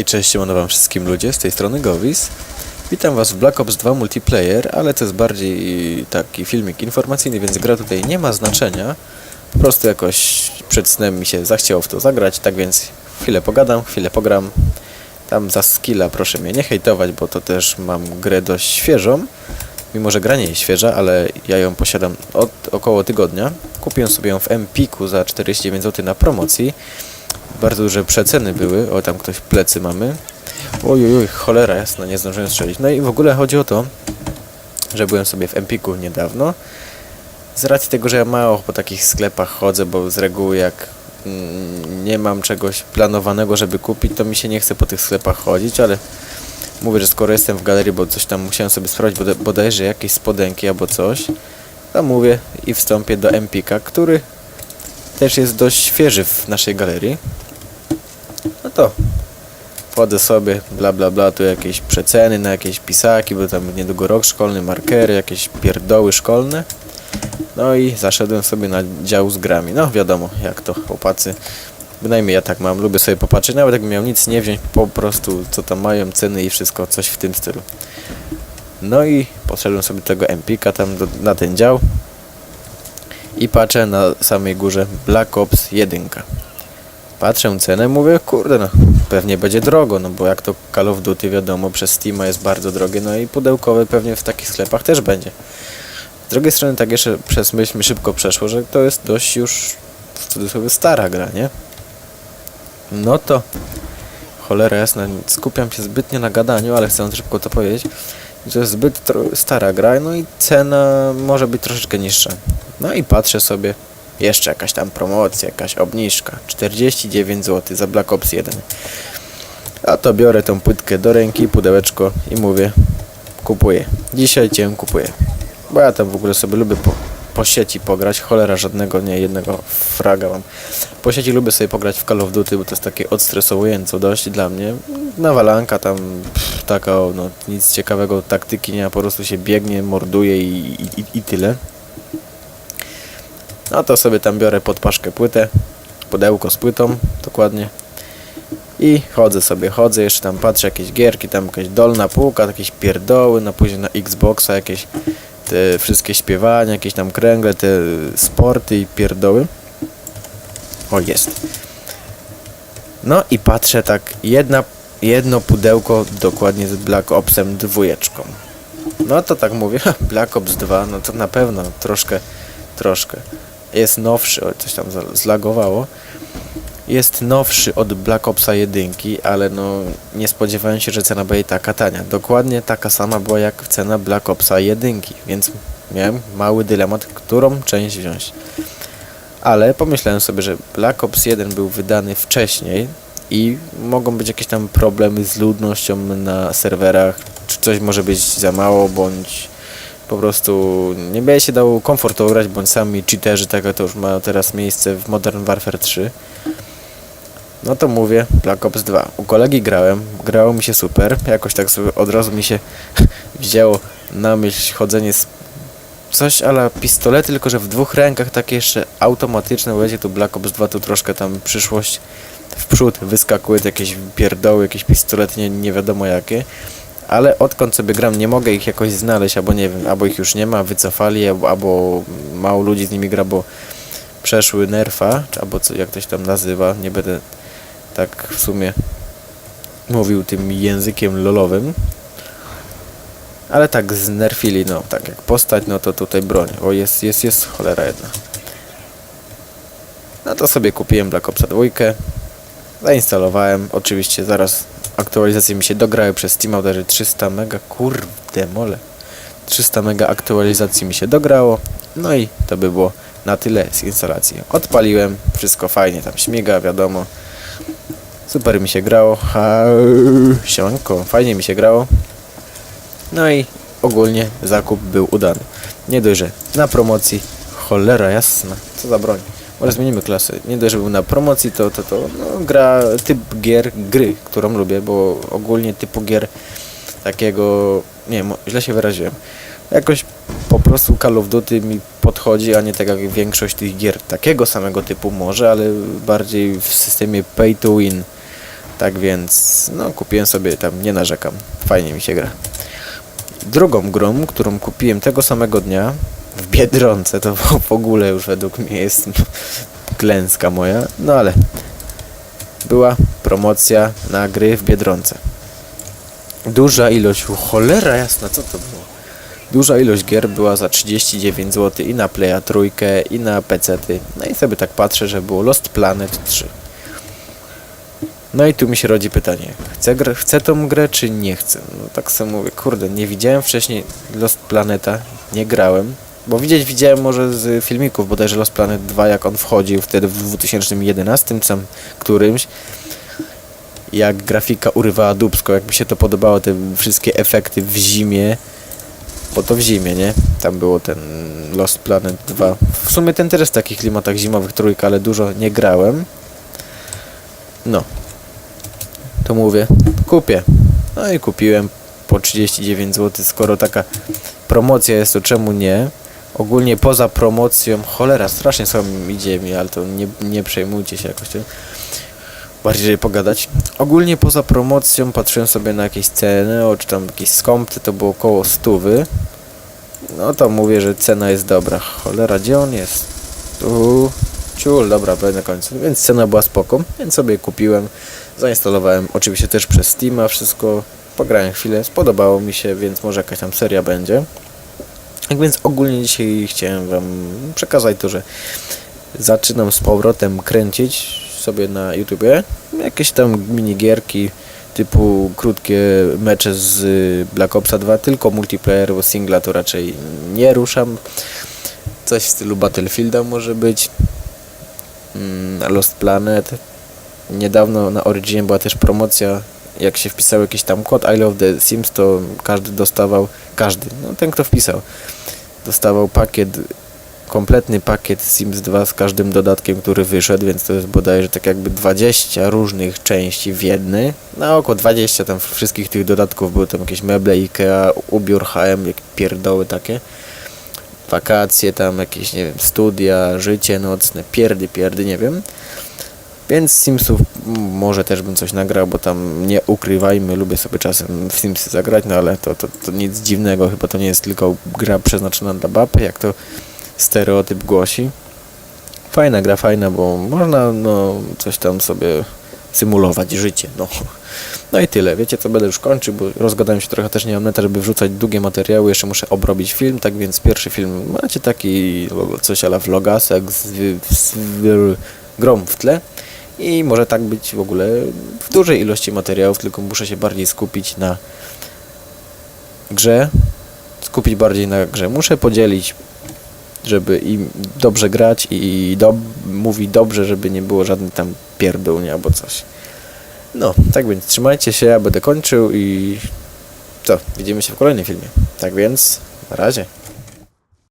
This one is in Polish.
Hej, cześć, siemano wam wszystkim ludzie, z tej strony Gowis. Witam was w Black Ops 2 Multiplayer, ale to jest bardziej taki filmik informacyjny, więc gra tutaj nie ma znaczenia. Po prostu jakoś przed snem mi się zachciało w to zagrać, tak więc chwilę pogadam, chwilę pogram. Tam za skilla proszę mnie nie hejtować, bo to też mam grę dość świeżą. Mimo, że gra nie jest świeża, ale ja ją posiadam od około tygodnia. Kupiłem sobie ją w Empiku za 49 zł na promocji. Bardzo duże przeceny były. O, tam ktoś plecy mamy. Oj, oj, cholera jasna, nie zdążyłem strzelić. No i w ogóle chodzi o to, że byłem sobie w Empiku niedawno. Z racji tego, że ja mało po takich sklepach chodzę, bo z reguły jak mm, nie mam czegoś planowanego, żeby kupić, to mi się nie chce po tych sklepach chodzić, ale mówię, że skoro jestem w galerii, bo coś tam musiałem sobie sprawdzić, bode- bodajże jakieś spodenki albo coś, to mówię i wstąpię do Empika, który też jest dość świeży w naszej galerii. No to wchodzę sobie, bla bla bla, tu jakieś przeceny na jakieś pisaki, bo tam niedługo rok szkolny, markery, jakieś pierdoły szkolne. No i zaszedłem sobie na dział z grami. No wiadomo, jak to chłopacy. Bynajmniej ja tak mam, lubię sobie popatrzeć, nawet jakbym miał nic nie wziąć, po prostu co tam mają, ceny i wszystko, coś w tym stylu. No i poszedłem sobie tego Empika tam do, na ten dział i patrzę na samej górze Black Ops 1. Patrzę cenę, mówię, kurde no, pewnie będzie drogo, no bo jak to Call of Duty wiadomo, przez Steama jest bardzo drogie, no i pudełkowe pewnie w takich sklepach też będzie. Z drugiej strony tak jeszcze przez myśl mi szybko przeszło, że to jest dość już w cudzysłowie stara gra, nie? No to cholera jasna, skupiam się zbytnio na gadaniu, ale chcę szybko to powiedzieć. To jest zbyt stara gra, no i cena może być troszeczkę niższa. No i patrzę sobie, jeszcze jakaś tam promocja, jakaś obniżka. 49 zł za Black Ops 1. A to biorę tą płytkę do ręki, pudełeczko i mówię, kupuję. Dzisiaj cię kupuję. Bo ja tam w ogóle sobie lubię po, po sieci pograć. Cholera żadnego, nie jednego fraga mam. Po sieci lubię sobie pograć w Call of Duty, bo to jest takie odstresowujące dość dla mnie. Nawalanka tam pff, taka, no nic ciekawego, taktyki nie ma, po prostu się biegnie, morduje i, i, i tyle. No to sobie tam biorę pod paszkę płytę, pudełko z płytą, dokładnie. I chodzę sobie, chodzę, jeszcze tam patrzę jakieś gierki, tam jakaś dolna półka, jakieś pierdoły, no później na Xboxa jakieś te wszystkie śpiewania, jakieś tam kręgle, te sporty i pierdoły. O, jest. No i patrzę tak, jedna, jedno pudełko dokładnie z Black Opsem dwójeczką. No to tak mówię, Black Ops 2, no to na pewno troszkę, troszkę. Jest nowszy, coś tam zlagowało. Jest nowszy od Black Opsa 1, ale no nie spodziewałem się, że cena będzie taka tania. Dokładnie taka sama była jak cena Black Opsa 1, więc miałem mały dylemat, którą część wziąć. Ale pomyślałem sobie, że Black Ops 1 był wydany wcześniej i mogą być jakieś tam problemy z ludnością na serwerach, czy coś może być za mało, bądź po prostu nie będzie się dało komfortowo grać, bądź sami cheaterzy, tego to już ma teraz miejsce w Modern Warfare 3. No to mówię, Black Ops 2. U kolegi grałem, grało mi się super, jakoś tak sobie od razu mi się wzięło na myśl chodzenie z coś ala pistolety, tylko że w dwóch rękach takie jeszcze automatyczne, wiecie, tu Black Ops 2 to troszkę tam przyszłość w przód wyskakuje jakieś pierdoły, jakieś pistolety, nie, nie wiadomo jakie. Ale odkąd sobie gram, nie mogę ich jakoś znaleźć, albo nie wiem, albo ich już nie ma, wycofali, albo, albo mało ludzi z nimi gra, bo przeszły nerfa, albo co, jak ktoś tam nazywa, nie będę tak w sumie mówił tym językiem lolowym. Ale tak znerfili, no tak jak postać, no to tutaj broń. O jest, jest, jest cholera jedna. No to sobie kupiłem Black Opsa 2. Zainstalowałem. Oczywiście zaraz aktualizacje mi się dograły przez Steam Outerze 300 mega. Kurde mole. 300 mega aktualizacji mi się dograło. No i to by było na tyle z instalacji. Odpaliłem, wszystko fajnie tam śmiga, wiadomo. Super mi się grało. Ha, siemanko, fajnie mi się grało. No i ogólnie zakup był udany. Nie dość, na promocji, cholera jasna, co za broń. Może zmienimy klasę. Nie dość, że był na promocji, to, to, to no, gra, typ gier, gry, którą lubię, bo ogólnie typu gier takiego, nie mo- źle się wyraziłem. Jakoś po prostu Call of Duty mi podchodzi, a nie tak jak większość tych gier takiego samego typu może, ale bardziej w systemie pay to win. Tak więc, no kupiłem sobie tam, nie narzekam, fajnie mi się gra. Drugą grą, którą kupiłem tego samego dnia w Biedronce, to w ogóle już według mnie jest klęska moja, no ale była promocja na gry w Biedronce. Duża ilość, cholera jasna, co to było? Duża ilość gier była za 39 zł i na Playa trójkę i na PC-ty. No i sobie tak patrzę, że było Lost Planet 3. No i tu mi się rodzi pytanie, chcę, gr- chcę tą grę czy nie chcę? No tak sobie mówię, kurde, nie widziałem wcześniej Lost Planeta, nie grałem, bo widzieć widziałem może z filmików, bodajże Lost Planet 2, jak on wchodził wtedy w 2011 sam którymś, jak grafika urywała dubsko, jak mi się to podobało, te wszystkie efekty w zimie, bo to w zimie, nie? Tam było ten Lost Planet 2. W sumie ten też w takich klimatach zimowych trójka, ale dużo nie grałem. No. To mówię, kupię. No i kupiłem po 39 zł, skoro taka promocja jest, to czemu nie? Ogólnie poza promocją, cholera, strasznie słabo idzie mi, ale to nie, nie przejmujcie się jakoś tym. Bardziej pogadać. Ogólnie poza promocją patrzyłem sobie na jakieś ceny, o czy tam jakieś skąpty, to było około stówy. No to mówię, że cena jest dobra. Cholera, gdzie on jest? Tu. Ciul, dobra, będę na końcu. Więc cena była spoko, więc sobie kupiłem. Zainstalowałem oczywiście też przez Steama wszystko. Pograłem chwilę, spodobało mi się, więc może jakaś tam seria będzie. Tak więc ogólnie dzisiaj chciałem wam przekazać to, że zaczynam z powrotem kręcić sobie na YouTubie jakieś tam minigierki typu krótkie mecze z Black Opsa 2, tylko multiplayer, bo singla to raczej nie ruszam. Coś w stylu Battlefielda może być. Mm, Lost Planet. Niedawno na Originie była też promocja, jak się wpisał jakiś tam kod I Love the Sims, to każdy dostawał, każdy, no ten kto wpisał, dostawał pakiet kompletny pakiet Sims 2 z każdym dodatkiem, który wyszedł, więc to jest bodajże tak jakby 20 różnych części w jednej. Na około 20 tam wszystkich tych dodatków były tam jakieś meble Ikea, ubiór H&M, jak pierdoły takie. Wakacje tam jakieś, nie wiem, studia, życie nocne, pierdy, pierdy, nie wiem. Więc Simsów może też bym coś nagrał, bo tam nie ukrywajmy, lubię sobie czasem w Simsy zagrać, no ale to, to, to nic dziwnego, chyba to nie jest tylko gra przeznaczona dla bab, jak to stereotyp głosi. Fajna gra, fajna, bo można no, coś tam sobie symulować życie. No. no i tyle. Wiecie co, będę już kończył, bo rozgadałem się trochę, też nie mam neta, żeby wrzucać długie materiały, jeszcze muszę obrobić film, tak więc pierwszy film macie taki coś ala vlogasek z, z, z grą w tle i może tak być w ogóle w dużej ilości materiałów, tylko muszę się bardziej skupić na grze, skupić bardziej na grze. Muszę podzielić żeby im dobrze grać i do, mówi dobrze, żeby nie było żadnych tam pierdół, nie, albo coś. No, tak więc trzymajcie się, ja będę kończył i co, widzimy się w kolejnym filmie. Tak więc, na razie.